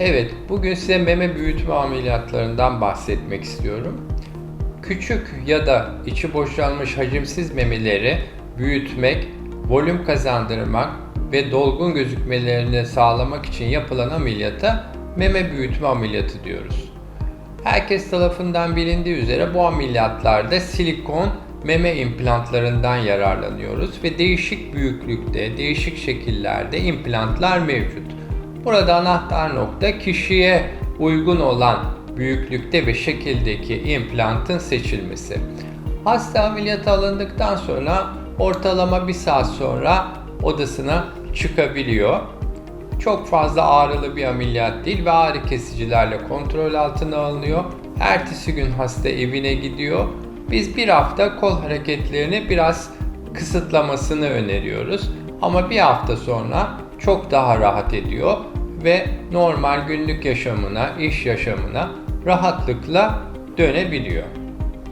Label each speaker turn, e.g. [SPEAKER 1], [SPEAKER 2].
[SPEAKER 1] Evet, bugün size meme büyütme ameliyatlarından bahsetmek istiyorum. Küçük ya da içi boşalmış hacimsiz memeleri büyütmek, volüm kazandırmak ve dolgun gözükmelerini sağlamak için yapılan ameliyata meme büyütme ameliyatı diyoruz. Herkes tarafından bilindiği üzere bu ameliyatlarda silikon meme implantlarından yararlanıyoruz ve değişik büyüklükte, değişik şekillerde implantlar mevcut. Burada anahtar nokta kişiye uygun olan büyüklükte ve şekildeki implantın seçilmesi. Hasta ameliyata alındıktan sonra ortalama bir saat sonra odasına çıkabiliyor. Çok fazla ağrılı bir ameliyat değil ve ağrı kesicilerle kontrol altına alınıyor. Ertesi gün hasta evine gidiyor. Biz bir hafta kol hareketlerini biraz kısıtlamasını öneriyoruz. Ama bir hafta sonra çok daha rahat ediyor ve normal günlük yaşamına, iş yaşamına rahatlıkla dönebiliyor.